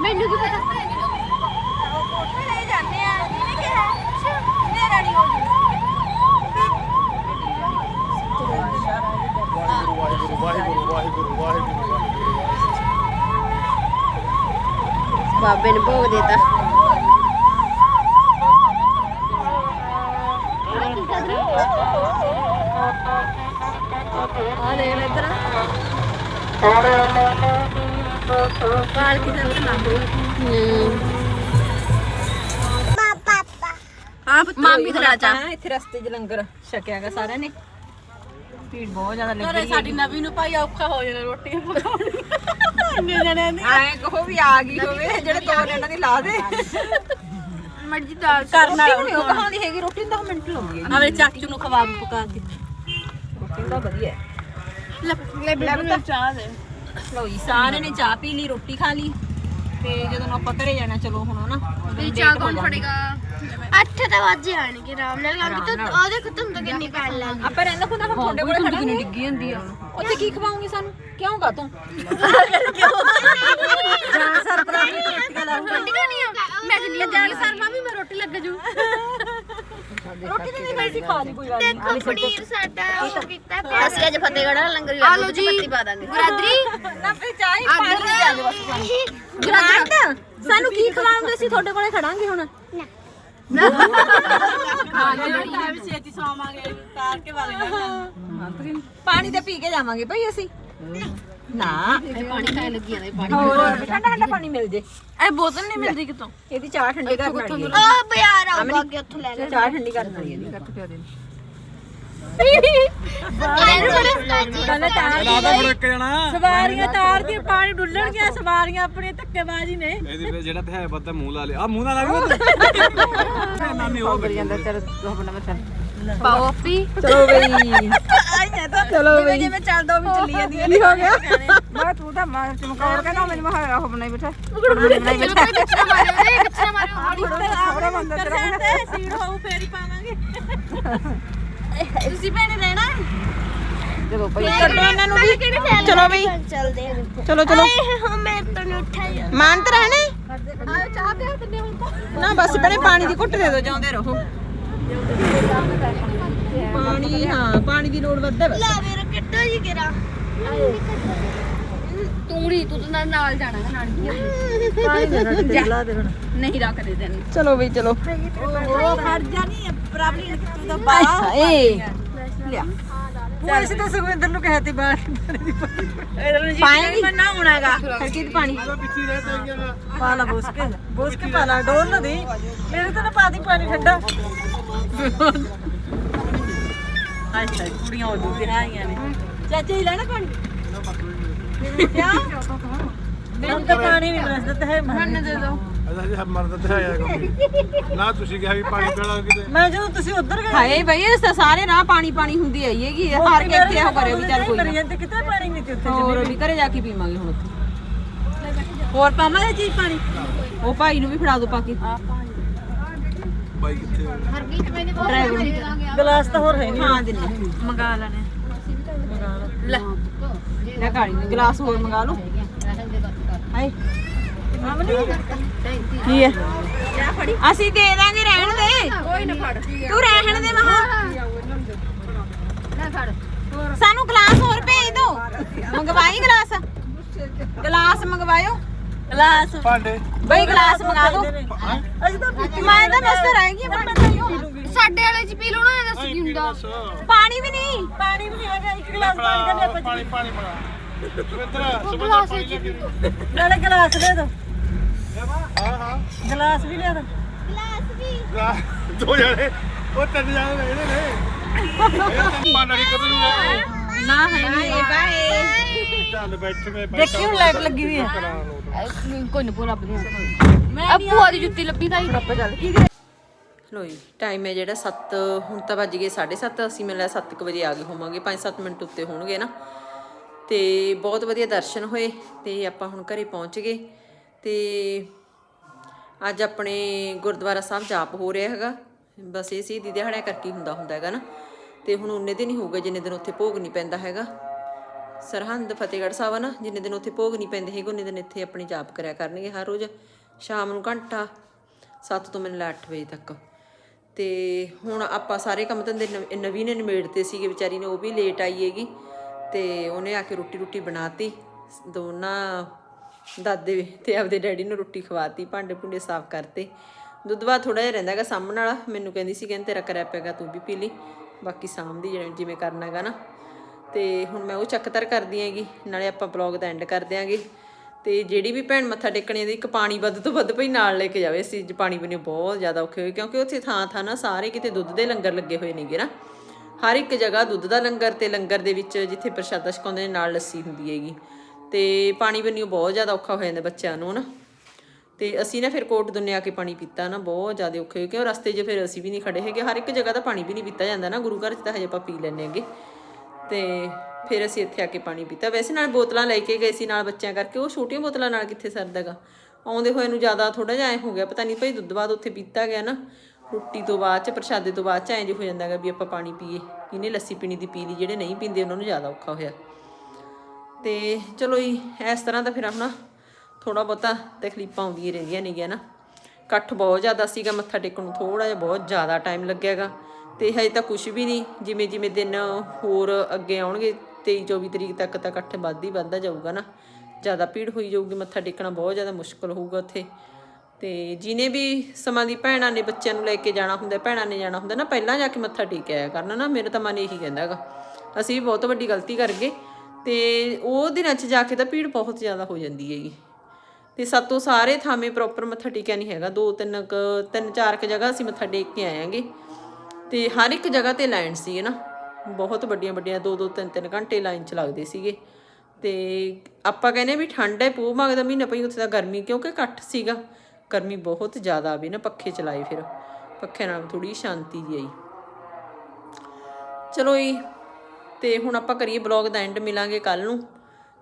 ਮੈਨੂੰ ਕੀ ਪਤਾ
ਵਾਹਿਗੁਰੂ ਵਾਹਿਗੁਰੂ ਵਾਹਿਗੁਰੂ ਵਾਹਿਗੁਰੂ
ਬਾਬੇ ਨੇ ਭੋਗ ਦੇਤਾ। ਆ ਲੈ ਲੈ ਇਧਰ। ਕਾਲ ਕੀ ਸੰਗ ਨਾ
ਹਾਂ
ਮਾਮੀ ਦਾ ਰਾਜਾ। ਇੱਥੇ ਰਸਤੇ 'ਚ ਲੰਗਰ ਛਕਿਆਗਾ ਸਾਰਿਆਂ ਨੇ। ਭੀੜ ਬਹੁਤ ਜ਼ਿਆਦਾ ਲੱਗੀ
ਘਰੇ ਸਾਡੀ ਨਵੀਂ ਨੂੰ ਭਾਈ ਔਖਾ ਹੋ ਜਾਣਾ ਰੋਟੀਆਂ ਪਕਾਉਣੀਆਂ। ਇੰਨੇ ਜਣਿਆਂ ਦੀ।
ਐ ਕਹੋ ਵੀ ਆ ਗਈ ਹੋਵੇ ਜਿਹੜੇ ਦੋ ਜਣਾਂ ਦੀ ਲਾ ਦੇ।
ਮਰਜ਼ੀ ਦਾਲ
ਕਰਨ ਉਹ ਕਹਾਂਦੀ ਹੈਗੀ ਰੋਟੀ ਨੂੰ 10 ਮਿੰਟ ਲਾਉਂਦੀ ਹੈ
ਆਵੇ ਚਾਚੂ ਨੂੰ ਖਵਾ ਪਕਾ ਕੇ।
ਰੋਟੀ ਦਾ ਵਧੀਆ
ਲੈ ਬੇਬੇ ਚਾਹ ਦੇ।
ਲਓ ਜੀ ਨੇ ਚਾਹ ਪੀ ਲਈ ਰੋਟੀ ਖਾ ਲਈ। ਤੇ ਜਦੋਂ ਆਪਾਂ ਘਰੇ ਜਾਣਾ ਚਲੋ ਹੁਣ ਨਾ
ਤੇ ਚਾਹ ਕੌਣ ਫੜੇਗਾ?
8 ਤਾਂ ਵਜੇ ਆਣਗੇ ਆਰਾਮ ਨਾਲ ਕਿਉਂਕਿ ਤੂੰ ਉਹਦੇ ਖਤਮ ਤਾਂ ਕਿੰਨੀ ਪੈਣ ਲੱਗ
ਆਪਾਂ ਰਹਿੰਦਾ ਖੁਦਾ ਹੁਣ ਤੁਹਾਡੇ ਕੋਲ ਖੜਾਂਗੇ। ਡਿੱਗੀ ਹੁੰਦੀ ਆ। ਉੱਥੇ ਕੀ ਖਵਾਉਂਗੀ ਸਾਨੂੰ? ਕਿਉਂ ਗਾ ਤੂੰ?
ਜਾਨ ਸਰਪ੍ਰਾਈਜ਼ ਰੋਟੀਆਂ ਲਾਉਂਗਾ
ਮੈਂ ਕਹਿੰਦੀ ਜਾਨ ਸਰਮਾ ਵੀ ਮੈਂ ਰੋਟੀ ਲੱਗ ਜੂ।
ਰੋਟੀ ਤੇ ਨਹੀਂ ਖਾਈ ਸੀ ਖਾ ਲਈ ਕੋਈ ਗੱਲ ਨਹੀਂ।
ਦੇਖੋ ਪਨੀਰ ਸਾਡਾ ਉਹ ਕੀਤਾ ਪਿਆ।
ਅਸੀਂ ਅੱਜ ਫਤਿਹਗੜ੍ਹ ਲੰਗਰ
ਆ ਲਓ ਜੀ
ਪੱਤੀ ਪਾ ਦਾਂਗੇ।
ਬਰਾਦਰੀ
ਨਾ ਫੇ ਚਾਹ ਹੀ ਪਾਣੀ ਦੇ ਦਿਆਂਗੇ ਬਸ
ਗਰਾਂਟ ਸਾਨੂੰ ਕੀ ਖਵਾਉਂਗੇ ਅਸੀਂ ਤੁਹਾਡੇ ਕੋਲੇ ਖੜਾਂਗੇ ਹੁਣ। ਪਾਣੀ ਤੇ ਪੀ ਕੇ ਜਾਵਾਂਗੇ ਭਾਈ ਅਸੀਂ। ਨਾ।
ਪਾਣੀ ਖਾਣ ਲੱਗੀ ਜਾਂਦਾ ਪਾਣੀ
ਹੋਰ ਠੰਡਾ ਠੰਡਾ ਪਾਣੀ ਮਿਲ ਜੇ।
ਇਹ ਬੋਤਲ ਨਹੀਂ ਮਿਲਦੀ ਕਿਤੋਂ?
ਇਹਦੀ ਚਾਹ ਠੰਡੀ ਕਰ ਲੈਣੀ
ਉਹ ਬਿਆਰ ਆਊਗਾ ਅੱਗੇ ਉੱਥੋਂ ਲੈ ਲੈ
ਚਾਹ ਠੰਡੀ ਕਰ ਲੈਣੀ ਇਹਦੀ। ਕੱਟ ਪਿਆ ਦੇ
ਇਹਨੂੰ ਬੜਾ ਸਟਾਜੀ
ਪਹਿਲਾਂ ਤਾਂ
ਲਾਦਾ ਬੜਾ ਇੱਕ ਜਣਾ।
ਸਵਾਰੀਆਂ ਤਾਰ ਕੇ ਪਾਣੀ ਡੁੱਲਣ ਗਿਆ ਸਵਾਰੀਆਂ ਆਪਣੀ ਧੱਕੇਬਾਜ਼ੀ ਨੇ।
ਇਹਦੇ ਵਿੱਚ ਜਿਹੜਾ ਤੇ ਹੈ ਬੱਤਾ ਮੂੰਹ ਲਾ ਲਿਆ। ਆ ਮੂੰਹ ਨਾਲ ਲਾ ਨਾਨੀ ਉਹ ਕਰੀ ਜਾਂਦਾ
ਪਾਓ ਆਪੀ।
ਚਲੋ ਬਈ।
ਆਈਆਂ ਤਾਂ
ਚਲੋ ਬਈ।
ਜਿਵੇਂ ਚੱਲਦਾ ਉਹ ਵੀ ਚੱਲੀ ਜਾਂਦੀ ਹੈ
ਕੀ ਹੋ ਗਿਆ।
ਮੈਂ ਤੂੰ ਤਾਂ ਮਾਰ ਚਮਕੌਰ ਕਹਿੰਦਾ ਮੈਨੂੰ ਮਹਾ ਉਹ ਬਣਾਈ ਬੈਠਾ।
ਕਿੱਥੇ ਮਾਰਿਓ ਕਿੱਥੇ ਮਾਰਿਓ
ਖਬਰਾਂ ਬੰਦਾ ਤੇਰਾ ਸੀੜ ਹੋਊ ਫੇਰ ਹੀ ਪਾਵਾਂਗੇ। ਤੁਸੀਂ ਭੈਣੇ ਰਹਿਣਾ
ਚਲੋ ਬਈ
ਕੱਢੋ ਇਹਨਾਂ ਨੂੰ ਵੀ
ਚਲੋ ਬਈ
ਚੱਲਦੇ ਆ
ਚਲੋ ਚਲੋ।
ਆਏ ਹੋ ਮੈਂ ਤਾਂ ਨਹੀਂ ਉੱਠਿਆ ਜਾ
ਮਾਨ ਤਾਂ ਰਹਿਣੇ
ਆ ਚਾਹ ਪਿਆ ਕਿੰਨੇ ਹੁਣ ਤਾਂ।
ਨਾ ਬਸ ਬੜੇ ਪਾਣੀ ਦੀ ਘੁੱਟ ਦੇ ਦਿਓ ਜਾਂਦੇ ਰਹੋ। ਪਾਣੀ ਹਾਂ ਪਾਣੀ ਦੀ ਲੋੜ ਵੱਧ ਹੈ ਬਸ।
ਲਾ ਮੇਰਾ ਕਿੱਟੋ ਜੀ ਕਰਾ।
ਤੂੜੀ ਤੂੰ ਤਾਂ ਨਾਲ ਜਾਣਾ ਹੈ ਨਾਲ ਨਹੀਂ ਰੱਖਦੇ ਤੈਨੂੰ।
ਚਲੋ ਬਈ ਚਲੋ।
ਉਹ ਖੜ ਜਾਣੀ ਪ੍ਰਾਬਲੀ ਤੂੰ ਤਾਂ ਪਾ
ਏ।
ਉਹ ਅਸੀਂ ਤਾਂ ਸੁਖਵਿੰਦਰ ਨੂੰ ਕਹਿਤੀ ਬਾਹਰ ਇਹਨਾਂ ਨੂੰ ਜੀ
ਪਾਏਂਗੀ?
ਮੈਂ ਨਾ ਹੋਣਾਗਾ
ਹਲਕੀ ਦੀ ਪਾਣੀ।
ਪਿੱਛੇ ਰਹਿ ਜਾਈਆਂ
ਪਾ ਲਾ ਬੋਸ ਕੇ ਬੋਸ ਕੇ ਪਾ ਲਾ ਡੋਲ ਨਾ ਦੇ। ਮੇਰੇ ਤਾਂ ਨਾ ਪਾ ਦੀ ਪਾਣੀ ਠੰਡਾ। ਹਾਏ ਹਾਏ ਕੁੜੀਆਂ ਉਹ ਦੂਜੇ ਆਈਆਂ ਨੇ। ਚਾਚਾ ਹੀ ਲੈਣਾ ਪਾਣੀ? ਕਿਆ ਮੈਨੂੰ ਤਾਂ ਪਾਣੀ ਨਹੀਂ ਬਰਸਦਾ ਤੇ ਹੈ ਮਨ ਦੇ ਦੋ
ਅਜਾ ਜੀ ਮਰਦ ਤੇ ਆਇਆ ਕੋਈ। ਨਾ ਤੁਸੀਂ ਕਿਹਾ ਵੀ ਪਾਣੀ ਪੀਣਾ ਕਿਤੇ।
ਮੈਂ ਜਦੋਂ ਤੁਸੀਂ ਉੱਧਰ ਗਏ
ਹਾਏ ਬਈ ਇਹ ਤਾਂ ਸਾਰੇ ਰਾਹ ਪਾਣੀ ਪਾਣੀ ਹੁੰਦੀ ਆਈ ਹੈਗੀ ਹਾਰ ਕੇ ਇੱਥੇ ਉਹ ਕਰਿਓ ਵੀ ਚੱਲ ਕੋਈ ਨਾ।
ਤੇ ਕਿਤੇ ਪਾਣੀ ਨਹੀਂ ਤੇ ਉੱਥੇ
ਹੋਰ ਵੀ ਘਰੇ ਜਾ ਕੇ ਪੀਵਾਂਗੇ ਹੁਣ ਉੱਥੇ।
ਹੋਰ ਪਾਵਾਂ ਇਹ ਚੀਜ਼ ਪਾਣੀ?
ਉਹ ਭਾਈ ਨੂੰ ਵੀ ਫੜਾ ਦੋ ਪਾ ਕੇ।
ਬਾਈ ਕਿੱਥੇ
ਹਰਗੀਤ ਮੈਨੇ ਬਹੁਤ
ਡਰਾਈਵਰ
ਗਲਾਸ ਤਾਂ ਹੋਰ ਹੈ ਨਹੀਂ।
ਹਾਂ ਦਿੰਨੇ
ਮੰਗਾ ਲੈਣੇ
ਲੈ। ਲੈ ਕਾਲੀ ਨੂੰ ਗਲਾਸ ਹੋਰ ਮੰਗਾ ਲਓ। ਹਾਏ ਕੀ ਹੈ? ਅਸੀਂ ਦੇ ਦਾਂਗੇ ਰਹਿਣ ਦੇ।
ਕੋਈ ਨਾ ਫੜ
ਤੂੰ ਰਹਿਣ ਦੇ ਮਹਾ।
ਨਾ ਫੜ
ਸਾਨੂੰ ਗਲਾਸ ਹੋਰ ਭੇਜ ਦੋ। ਮੰਗਵਾਈ ਗਲਾਸ? ਗਲਾਸ ਮੰਗਵਾਇਓ।
ਗਲਾਸ
ਭਾਂਡੇ।
ਬਈ ਗਲਾਸ ਮੰਗਾ ਦਿਓ ਮੈਂ ਤਾਂ ਬਸ ਰਹਿ ਗਈ ਮੈਂ
ਸਾਡੇ ਵਾਲੇ ਚ ਪੀ ਲਓ ਨਾ ਇਹ ਦੱਸ ਕੀ ਹੁੰਦਾ
ਪਾਣੀ ਵੀ ਨਹੀਂ
ਪਾਣੀ ਵੀ ਨਹੀਂ ਹੈਗਾ ਇੱਕ ਗਲਾਸ ਪਾਣੀ ਦਾ ਲੈ
ਪਾਣੀ ਪਾਣੀ ਬਣਾ ਸੁਵਿੰਦਰ ਸੁਵਿੰਦਰ ਪਾਣੀ ਲੈ ਕੇ
ਨਾਲੇ ਗਲਾਸ ਦੇ ਦੋ।
ਹਾਂ ਹਾਂ।
ਗਲਾਸ ਵੀ ਲਿਆ ਦੋ।
ਗਲਾਸ ਵੀ।
ਦੋ ਜਣੇ। ਉਹ ਤਿੰਨ ਜਣੇ ਨੇ ਇਹਦੇ ਨੇ। ਪਾਣੀ ਨਹੀਂ ਕਦੋਂ ਨੂੰ
ਨਾ ਹੈ ਨਹੀਂ ਬਾਏ।
ਚੱਲ ਬੈਠ ਮੈਂ
ਦੇਖੀ ਹੁਣ ਲਾਈਟ ਲੱਗੀ ਹੋਈ ਹੈ।
ਕੋਈ ਨਾ ਪੂਰਾ ਲੱਭਦੇ ਆ ਦੀ ਜੁੱਤੀ ਲੱਭੀ ਤਾਂ
ਲੋ ਜੀ ਟਾਈਮ ਹੈ ਜਿਹੜਾ 7 ਹੁਣ ਤਾਂ ਵੱਜ ਗਏ 7:30 ਅਸੀਂ ਮਿਲਿਆ 7:00 ਵਜੇ ਆ ਗਏ ਹੋਵਾਂਗੇ 5-7 ਮਿੰਟ ਉੱਤੇ ਹੋਣਗੇ ਨਾ। ਤੇ ਬਹੁਤ ਵਧੀਆ ਦਰਸ਼ਨ ਹੋਏ ਤੇ ਆਪਾਂ ਹੁਣ ਘਰੇ ਪਹੁੰਚ ਗਏ ਤੇ ਅੱਜ ਆਪਣੇ ਗੁਰਦੁਆਰਾ ਸਾਹਿਬ ਜਾਪ ਹੋ ਰਿਹਾ ਹੈਗਾ। ਬਸ ਇਹ ਸੀ ਦਿਹਾੜਿਆਂ ਕਰਕੇ ਹੀ ਹੁੰਦਾ ਹੁੰਦਾ ਹੈਗਾ ਨਾ। ਤੇ ਹੁਣ ਉਹਨੇ ਦਿਨ ਹੀ ਹੋਊਗਾ ਜਿੰਨੇ ਦਿਨ ਉੱਥੇ ਭੋਗ ਨਹੀਂ ਪੈਂਦਾ ਹੈਗਾ। ਸਰਹੰਦ, ਫਤਿਹਗੜ੍ਹ ਸਾਹਿਬ ਆ ਨਾ, ਜਿੰਨੇ ਦਿਨ ਉੱਥੇ ਭੋਗ ਨਹੀਂ ਪੈਂਦੇ ਹੈਗੇ ਉਹਨੇ ਦਿਨ ਇੱਥੇ ਆਪਣੇ ਜਾਪ ਕਰਿਆ ਕਰਨਗੇ ਹਰ ਰੋਜ਼। ਸ਼ਾਮ ਨੂੰ ਘੰਟਾ 7 ਤੋਂ ਮੈਨੂੰ 8 ਵਜੇ ਤੱਕ। ਤੇ ਹੁਣ ਆਪਾਂ ਸਾਰੇ ਕੰਮ ਧੰਦੇ ਨਵ- ਨਵੀਂ ਨੇ ਨਿਮੇੜਤੇ ਸੀਗੇ, ਵਿਚਾਰੀ ਨੇ ਉਹ ਵੀ ਲੇਟ ਆਈ ਹੈਗੀ ਤੇ ਉਹਨੇ ਆ ਕੇ ਰੋਟੀ ਰੋਟੀ ਬਣਾਤੀ। ਦੋਨਾਂ ਦਾਦੇ ਤੇ ਆਪਦੇ ਡੈਡੀ ਨੂੰ ਰੋਟੀ ਖਵਾਤੀ, ਭਾਂਡੇ ਭੁੰਡੇ ਸਾਫ਼ ਕਰਤੇ। ਦੁੱਧ ਬਾਅਦ ਥੋੜਾ ਜਿਹਾ ਰਹਿੰਦਾ ਹੈਗਾ ਸਾਹਮਣ ਵਾਲਾ, ਮੈਨੂੰ ਕਹਿੰਦੀ ਸੀ ਕਹਿੰਦੇ ਤੇਰਾ ਕਰਿਆ ਪੈਗਾ ਤੂੰ ਵੀ ਪੀ ਲਈ। ਬਾਕੀ ਸਾਂਭਦੀ ਜਿਵੇਂ ਜਿਵੇਂ ਕਰਨਾ ਹੈਗਾ ਨਾ। ਤੇ ਹੁਣ ਮੈਂ ਉਹ ਚੱਕਤਰ ਕਰਦੀ ਹੈਗੀ, ਨਾਲੇ ਆਪਾਂ ਬਲੌਗ ਦਾ ਐਂਡ ਕਰ ਦਿਆਂਗੇ। ਤੇ ਜਿਹੜੀ ਵੀ ਭੈਣ ਮੱਥਾ ਟੇਕਣੇ ਦੀ ਇੱਕ ਪਾਣੀ ਵੱਧ ਤੋਂ ਵੱਧ ਭਈ ਨਾਲ ਲੈ ਕੇ ਜਾਵੇ ਸੀ ਪਾਣੀ ਬਣੀ ਬਹੁਤ ਜ਼ਿਆਦਾ ਔਖੇ ਹੋਏ, ਕਿਉਂਕਿ ਉੱਥੇ ਥਾਂ ਥਾਂ ਨਾ ਸਾਰੇ ਕਿਤੇ ਦੁੱਧ ਦੇ ਲੰਗਰ ਲੱਗੇ ਹੋਏ ਨੇਗੇ ਨਾ। ਹਰ ਇੱਕ ਜਗ੍ਹਾ ਦੁੱਧ ਦਾ ਲੰਗਰ ਤੇ ਲੰਗਰ ਦੇ ਵਿੱਚ ਜਿੱਥੇ ਪ੍ਰਸ਼ਾਦਾ ਛਕਾਉਂਦੇ ਨੇ, ਨਾਲ ਲੱਸੀ ਹੁੰਦੀ ਹੈਗੀ। ਤੇ ਪਾਣੀ ਬੰਨਿਓ ਬਹੁਤ ਜ਼ਿਆਦਾ ਔਖਾ ਹੋ ਜਾਂਦਾ ਬੱਚਿਆਂ ਨੂੰ ਨਾ ਤੇ ਅਸੀਂ ਨਾ ਫਿਰ ਕੋਟ ਦੁੰਨੇ ਆ ਕੇ ਪਾਣੀ ਪੀਤਾ ਨਾ, ਬਹੁਤ ਜ਼ਿਆਦਾ ਔਖੇ ਹੋਏ, ਕਿਉਂ ਰਸਤੇ 'ਚ ਫਿਰ ਅਸੀਂ ਵੀ ਨਹੀਂ ਖੜੇ ਹੈਗੇ। ਹਰ ਇੱਕ ਜਗ੍ਹਾ ਦਾ ਪਾਣੀ ਵੀ ਨਹੀਂ ਪੀਤਾ ਜਾਂਦਾ ਨਾ, ਗੁਰੂ ਘਰ 'ਚ ਤਾਂ ਹਜੇ ਆਪਾਂ ਪੀ ਲੈਂਦੇ ਹੈਗੇ। ਤੇ ਫਿਰ ਅਸੀਂ ਇੱਥੇ ਆ ਕੇ ਪਾਣੀ ਪੀਤਾ। ਵੈਸੇ ਨਾਲ ਬੋਤਲਾਂ ਲੈ ਕੇ ਗਏ ਸੀ ਨਾਲ ਬੱਚਿਆਂ ਕਰਕੇ। ਉਹ ਛੋਟੀਆਂ ਬੋਤਲਾਂ ਨਾਲ ਕਿੱਥੇ ਸਰਦਾਗਾ ਆਉਂਦੇ ਹੋਏ ਨੂੰ ਜ਼ਿਆਦਾ ਥੋੜਾ ਜਿਹਾ ਐ ਹੋ ਗਿਆ। ਪਤਾ ਨਹੀਂ ਭਾਈ ਦੁੱਧ ਬਾਅਦ ਉੱਥੇ ਪੀਤਾ ਗਿਆ ਨਾ। ਰੋਟੀ ਤੋਂ ਬਾਅਦ ਚ, ਪ੍ਰਸ਼ਾਦੇ ਤੋਂ ਬਾਅਦ ਚ ਐਂ ਜਿਹਾ ਹੋ ਜਾਂਦਾਗਾ ਵੀ ਆਪਾਂ ਪਾਣੀ ਪੀਏ। ਕਿਹਨੇ ਲੱਸੀ ਪੀਣੀ ਦੀ ਪੀ ਲਈ। ਜਿਹੜੇ ਨਹੀਂ ਪੀਂਦੇ ਉਹਨਾਂ ਨੂੰ ਜ਼ਿਆਦਾ ਔਖਾ ਹੋਇਆ। ਤੇ ਚਲੋ ਜੀ, ਇਸ ਤਰ੍ਹਾਂ ਦਾ ਫਿਰ ਆਪਣਾ ਥੋੜਾ ਬਹੁਤਾ ਤਕਲੀਫਾਂ ਆਉਂਦੀਆਂ ਰਹਿੰਦੀਆਂ ਨੇਗੀਆਂ ਨਾ। ਇਕੱਠ ਬਹੁਤ ਜ਼ਿਆਦਾ ਸੀਗਾ। ਮੱਥਾ ਟੇਕਣ ਨੂੰ ਥੋੜਾ ਜਿਹਾ ਬਹੁਤ ਜ਼ਿਆਦਾ ਟਾਈਮ ਲੱਗਿਆਗਾ ਤੇ ਹਜੇ ਤਾਂ ਕੁਝ ਵੀ ਨਹੀਂ। ਜਿਵੇਂ ਜਿਵੇਂ ਦਿਨ ਹੋਰ ਅੱਗੇ ਆਉਣਗੇ 23 24 ਤਰੀਕ ਤੱਕ ਤਾਂ ਇਕੱਠ ਵੱਧ ਹੀ ਵੱਧਦਾ ਜਾਊਗਾ ਨਾ। ਜ਼ਿਆਦਾ ਭੀੜ ਹੋਈ ਜਾਊਗੀ, ਮੱਥਾ ਟੇਕਣਾ ਬਹੁਤ ਜ਼ਿਆਦਾ ਮੁਸ਼ਕਲ ਹੋਊਗਾ ਉੱਥੇ। ਤੇ ਜਿਨੇ ਵੀ ਸਮਾਂ ਦੀ ਭੈਣਾਂ ਨੇ ਬੱਚਿਆਂ ਨੂੰ ਲੈ ਕੇ ਜਾਣਾ ਹੁੰਦਾ, ਭੈਣਾਂ ਨੇ ਜਾਣਾ ਹੁੰਦਾ ਨਾ, ਪਹਿਲਾਂ ਜਾ ਕੇ ਮੱਥਾ ਟੇਕ ਆਇਆ ਕਰਨਾ ਨਾ, ਮੇਰਾ ਤਾਂ ਮਨ ਇਹੀ ਕਹਿੰਦਾ ਹੈਗਾ। ਅਸੀਂ ਵੀ ਬਹੁਤ ਵੱਡੀ ਗਲਤੀ ਕਰ ਗਏ ਤੇ ਉਹ ਦਿਨਾਂ 'ਚ ਜਾ ਕੇ ਤਾਂ ਭੀੜ ਬਹੁਤ ਜ਼ਿਆਦਾ ਹੋ ਜਾਂਦੀ ਹੈਗੀ। ਤੇ ਸਾਤੋਂ ਸਾਰੇ ਥਾਵੇਂ ਪ੍ਰੋਪਰ ਮੱਥਾ ਟੇਕਿਆ ਨਹੀਂ ਹੈਗਾ। ਦੋ ਤਿੰਨ ਕੁ, ਤਿੰਨ ਚਾਰ ਕੁ ਜਗ੍ਹਾ ਅਸੀਂ ਮੱਥਾ ਟੇਕ ਕੇ ਆਏਾਂਗੇ ਤੇ ਹਰ ਇੱਕ ਜਗ੍ਹਾ ਤੇ ਲਾਈਨ ਸੀ ਹੈ ਨਾ। ਬਹੁਤ ਵੱਡੀਆਂ ਵੱਡੀਆਂ ਦੋ ਦੋ ਤਿੰਨ ਤਿੰਨ ਘੰਟੇ ਲਾਈਨ 'ਚ ਲੱਗਦੇ ਸੀਗੇ। ਤੇ ਆਪਾਂ ਕਹਿੰਦੇ ਵੀ ਠੰਡ ਹੈ, ਪੋਹ ਮਾਘ ਦਾ ਮਹੀਨਾ ਪਈ, ਉੱਥੇ ਤਾਂ ਗਰਮੀ ਕਿਉਂਕਿ ਘੱਟ ਸੀਗਾ। ਗਰਮੀ ਬਹੁਤ ਜ਼ਿਆਦਾ ਆਵੇ ਨਾ, ਪੱਖੇ ਚਲਾਏ ਫਿਰ। ਪੱਖੇ ਨਾਲ ਥੋੜੀ ਸ਼ਾਂਤੀ ਜੀ ਆਈ। ਚਲੋ ਜੀ, ਤੇ ਹੁਣ ਆਪਾਂ ਕਰੀਏ ਬਲੌਗ ਦਾ ਐਂਡ ਮਿਲਾਂਗੇ ਕੱਲ ਨੂੰ।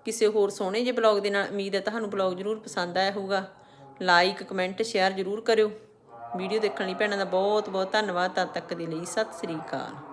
ਕਿਸੇ ਹੋਰ ਸੋਹਣੇ ਜਿਹੇ ਬਲੌਗ ਦੇ ਨਾਲ, ਉਮੀਦ ਹੈ ਤੁਹਾਨੂੰ ਬਲੌਗ ਜ਼ਰੂਰ ਪਸੰਦ ਆਇਆ ਹੋਊਗਾ। ਲਾਈਕ ਕਮੈਂਟ ਸ਼ੇਅਰ ਜ਼ਰੂਰ ਕਰਿਓ। ਵੀਡੀਓ ਦੇਖਣ ਲਈ ਭੈਣਾਂ ਦਾ ਬਹੁਤ ਬਹੁਤ ਧੰਨਵਾਦ, ਤਦ ਤੱਕ ਦੇ ਲਈ ਸਤਿ ਸ੍ਰੀ ਅਕਾਲ।